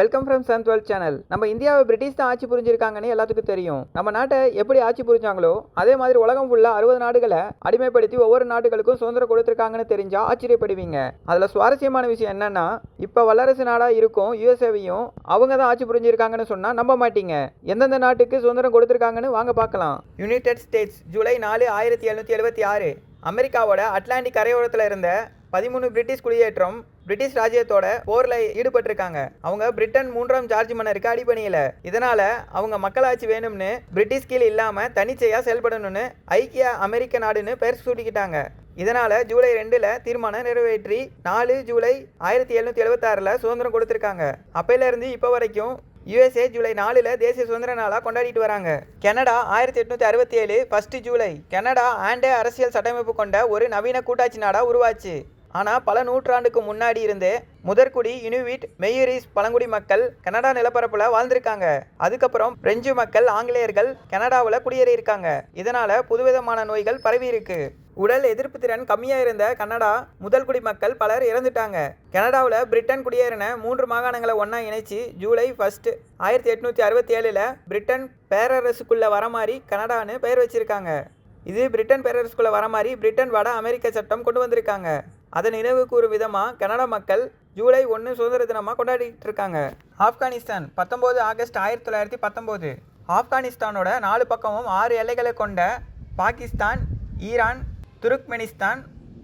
Welcome from Sun dwell channel நம்ம இந்தியாவை British தான் ஆட்சி புரிஞ்சிருக்காங்கன்னு எல்லாத்துக்கும் தெரியும். நம்ம நாட்டை எப்படி ஆட்சி புரிஞ்சாங்களோ அதே மாதிரி உலகம் ஃபுல்லாக அறுபது நாடுகளை அடிமைப்படுத்தி ஒவ்வொரு நாடுகளுக்கும் சுதந்திரம் கொடுத்துருக்காங்கன்னு தெரிஞ்சா ஆச்சரியப்படுவீங்க. அதில் சுவாரஸ்யமான விஷயம் என்னன்னா இப்போ வல்லரசு நாடாக இருக்கும் யுஎஸ்ஏவையும் அவங்க தான் ஆட்சி புரிஞ்சிருக்காங்கன்னு சொன்னால் நம்ப மாட்டீங்க. எந்தெந்த நாட்டுக்கு சுதந்திரம் கொடுத்துருக்காங்கன்னு வாங்க பார்க்கலாம். யுனைடெட் ஸ்டேட்ஸ் ஜூலை நாலு ஆயிரத்தி எழுநூற்றி எழுபத்தி ஆறு. அமெரிக்காவோட அட்லாண்டிக் கரையோரத்தில் இருந்த பதிமூணு பிரிட்டிஷ் குடியேற்றம் பிரிட்டிஷ் ராஜ்யத்தோட போரில் ஈடுபட்டிருக்காங்க. அவங்க பிரிட்டன் மூன்றாம் ஜார்ஜ் மன்னருக்கு அடிபணியல இதனால அவங்க மக்களாட்சி வேணும்னு பிரிட்டிஷ் கீழ் இல்லாம தனிச்சையா செயல்படணும்னு ஐக்கிய அமெரிக்க நாடுன்னு பெயர் சூட்டிக்கிட்டாங்க. இதனால ஜூலை ரெண்டுல தீர்மானம் நிறைவேற்றி நாலு ஜூலை ஆயிரத்தி எழுநூத்தி எழுபத்தாறுல சுதந்திரம் கொடுத்திருக்காங்க. அப்பையில இருந்து இப்போ வரைக்கும் யுஎஸ்ஏ ஜூலை நாலில் தேசிய சுதந்திர நாளாக கொண்டாடிட்டு வராங்க. கனடா ஆயிரத்தி எட்நூற்றி அறுபத்தி ஏழு ஃபஸ்ட்டு ஜூலை. கனடா ஆண்டே அரசியல் சட்டமைப்பு கொண்ட ஒரு நவீன கூட்டாட்சி நாடாக உருவாச்சு. ஆனால் பல நூற்றாண்டுக்கு முன்னாடி இருந்தே முதற்குடி இனுவிட் மெய்யரிஸ் பழங்குடி மக்கள் கனடா நிலப்பரப்பில் வாழ்ந்திருக்காங்க. அதுக்கப்புறம் பிரெஞ்சு மக்கள் ஆங்கிலேயர்கள் கனடாவில் குடியேறியிருக்காங்க. இதனால புதுவிதமான நோய்கள் பரவி இருக்கு உடல் எதிர்ப்பு திறன் கம்மியாக இருந்த கனடா முதல் குடிமக்கள் பலர் இறந்துட்டாங்க. கனடாவில் பிரிட்டன் குடியேறின மூன்று மாகாணங்களை ஒன்றா இணைச்சி ஜூலை ஃபஸ்ட்டு ஆயிரத்தி எட்நூற்றி அறுபத்தி ஏழில் பிரிட்டன் பேரரசுக்குள்ளே வர மாதிரி கனடான்னு பெயர் வச்சிருக்காங்க. இது பிரிட்டன் பேரரசுக்குள்ளே வர மாதிரி பிரிட்டன் வட அமெரிக்க சட்டம் கொண்டு வந்திருக்காங்க. அதை நினைவு கூறும் விதமாக கனடா மக்கள் ஜூலை ஒன்று சுதந்திர தினமாக கொண்டாடிட்டு இருக்காங்க. ஆப்கானிஸ்தான் பத்தொம்போது ஆகஸ்ட் ஆயிரத்தி தொள்ளாயிரத்தி பத்தொம்போது ஆப்கானிஸ்தானோட நாலு பக்கமும் ஆறு எல்லைகளை கொண்ட Pakistan Iran Turkmenistan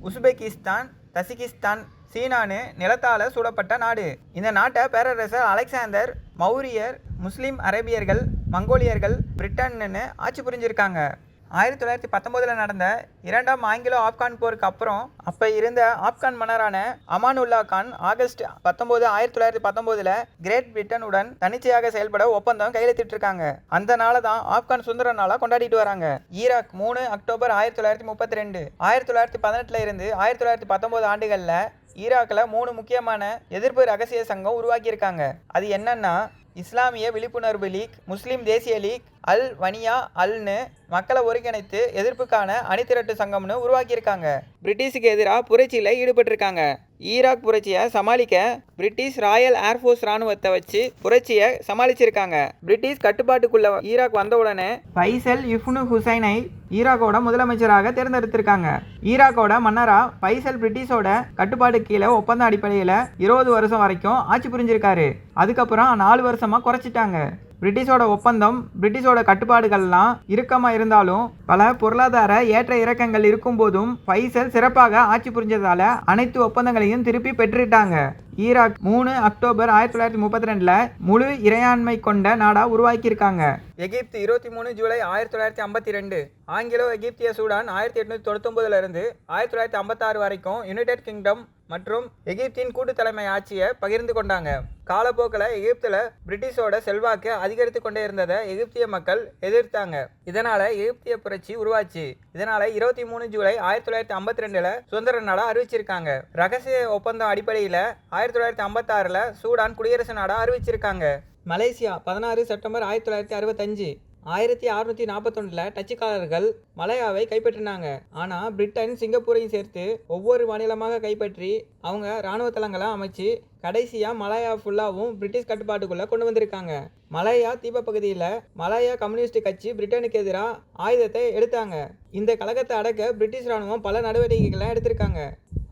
Uzbekistan Tajikistan சீனானு நிலத்தால் சூடப்பட்ட நாடு. இந்த நாட்டை பேரரசர் அலெக்சாந்தர் மௌரியர் முஸ்லீம் அரேபியர்கள் மங்கோலியர்கள் பிரிட்டன்னு ஆட்சி புரிஞ்சிருக்காங்க. ஆயிரத்தி தொள்ளாயிரத்தி பத்தொம்போதில் நடந்த இரண்டாம் ஆங்கிலோ ஆப்கான் போருக்கு அப்புறம் அப்போ இருந்த ஆப்கான் மன்னரான அமானுல்லா கான் ஆகஸ்ட் பத்தொம்போது ஆயிரத்தி தொள்ளாயிரத்தி பத்தொம்போதில் கிரேட் பிரிட்டனுடன் தனிச்சையாக செயல்பட ஒப்பந்தம் கையெழுத்திட்டிருக்காங்க. அந்த நாளை தான் ஆப்கான் சுதந்திர நாளாக கொண்டாடிட்டு வராங்க. ஈராக் மூணு அக்டோபர் ஆயிரத்தி தொள்ளாயிரத்தி முப்பத்தி ரெண்டு ஆயிரத்தி தொள்ளாயிரத்தி பதினெட்டில் இருந்து ஆயிரத்தி தொள்ளாயிரத்தி பத்தொம்போது ஆண்டுகளில் ஈராக்கில் மூணு முக்கியமான எதிர்ப்பு ரகசிய சங்கம் உருவாக்கியிருக்காங்க. அது என்னன்னா இஸ்லாமிய விழிப்புணர்வு லீக் முஸ்லீம் தேசிய லீக் அல் வனியா அல்னு மக்களை ஒருங்கிணைத்து எதிர்ப்புக்கான அணிதிரட்டு சங்கம்னு உருவாக்கியிருக்காங்க. பிரிட்டிஷுக்கு எதிராக புரட்சியில் ஈடுபட்டிருக்காங்க. ஈராக் புரட்சியை சமாளிக்க பிரிட்டிஷ் ராயல் ஏர்ஃபோர்ஸ் ராணுவத்தை வச்சு புரட்சியை சமாளிச்சிருக்காங்க. பிரிட்டிஷ் கட்டுப்பாட்டுக்குள்ள ஈராக் வந்த உடனே இஃப்னு ஹுசைனை ஈராக்கோட முதலமைச்சராக தேர்ந்தெடுத்திருக்காங்க. ஈராக்கோட மன்னரா பைசல் பிரிட்டிஷோட கட்டுப்பாடு கீழே ஒப்பந்த அடிப்படையில் இருபது வருஷம் வரைக்கும் ஆட்சி புரிஞ்சிருக்காரு. அதுக்கப்புறம் நாலு வருஷமா குறைச்சிட்டாங்க. பிரிட்டிஷோட ஒப்பந்தம் பிரிட்டிஷோட கட்டுப்பாடுகள்லாம் இறுக்கமாக இருந்தாலும் பல பொருளாதார ஏற்ற இறக்கங்கள் இருக்கும்போதும் ஃபைசல் சிறப்பாக ஆட்சி புரிஞ்சதால அனைத்து ஒப்பந்தங்களையும் திருப்பி பெற்றுட்டாங்க ஈராக் மூணு அக்டோபர் ஆயிரத்தி தொள்ளாயிரத்தி முப்பத்தி ரெண்டில் முழு இறையாண்மை கொண்ட நாடாக உருவாக்கியிருக்காங்க. எகிப்து இருபத்தி மூணு ஜூலை ஆயிரத்தி தொள்ளாயிரத்தி ஐம்பத்தி ரெண்டு ஆங்கிலோ எகிப்திய சூடான் ஆயிரத்தி எட்நூத்தி தொண்ணூத்தொம்பதுல இருந்து ஆயிரத்தி தொள்ளாயிரத்தி ஐம்பத்தாறு வரைக்கும் யுனைடெட் கிங்டம் மற்றும் எகிப்தின் கூட்டு தலைமை ஆட்சியை பகிர்ந்து கொண்டாங்க. காலப்போக்கில் எகிப்தில் பிரிட்டிஷோட செல்வாக்கு அதிகரித்து கொண்டே இருந்ததை எகிப்திய மக்கள் எதிர்த்தாங்க. இதனால எகிப்திய புரட்சி உருவாச்சு. இதனால இருபத்தி மூணு ஜூலை ஆயிரத்தி தொள்ளாயிரத்தி ஐம்பத்தி ரெண்டுல சுதந்திர நாடா அறிவிச்சிருக்காங்க. ரகசிய ஒப்பந்தம் அடிப்படையில் ஆயிரத்தி ஆயிரத்தி தொள்ளாயிரத்தி ஐம்பத்தாறில் சூடான் குடியரசு நாடாக அறிவிச்சிருக்காங்க. மலேசியா பதினாறு செப்டம்பர் ஆயிரத்தி தொள்ளாயிரத்தி அறுபத்தஞ்சு. ஆயிரத்தி அறுநூற்றி நாற்பத்தொன்னில் டச்சுக்காரர்கள் மலையாவை கைப்பற்றினாங்க. ஆனால் பிரிட்டன் சிங்கப்பூரையும் சேர்த்து ஒவ்வொரு மாநிலமாக கைப்பற்றி அவங்க இராணுவ தளங்களை அமைச்சு கடைசியாக மலாயா ஃபுல்லாகவும் பிரிட்டிஷ் கட்டுப்பாட்டுக்குள்ளே கொண்டு வந்திருக்காங்க. மலையா தீபப்பகுதியில் மலாயா கம்யூனிஸ்ட் கட்சி பிரிட்டனுக்கு எதிராக ஆயுதத்தை எடுத்தாங்க. இந்த கழகத்தை அடக்க பிரிட்டிஷ் இராணுவம் பல நடவடிக்கைகளை எடுத்திருக்காங்க.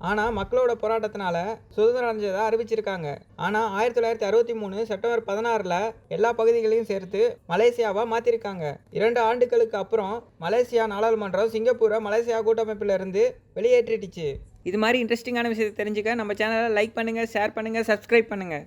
ஆனால் மக்களோட போராட்டத்தினால சுதந்திரம் அடைஞ்சதை அறிவிச்சிருக்காங்க. ஆனால் ஆயிரத்தி தொள்ளாயிரத்தி அறுபத்தி மூணு செப்டம்பர் பதினாறில் எல்லா பகுதிகளையும் சேர்த்து மலேசியாவாக மாற்றிருக்காங்க இரண்டு ஆண்டுகளுக்கு அப்புறம் மலேசியா நாடாளுமன்றம் சிங்கப்பூரை மலேசியா கூட்டமைப்பிலிருந்து வெளியேற்றிடுச்சு. இது மாதிரி இன்ட்ரெஸ்டிங்கான விஷயத்தை தெரிஞ்சுக்க நம்ம சேனலை லைக் பண்ணுங்கள் ஷேர் பண்ணுங்கள் சப்ஸ்கிரைப் பண்ணுங்கள்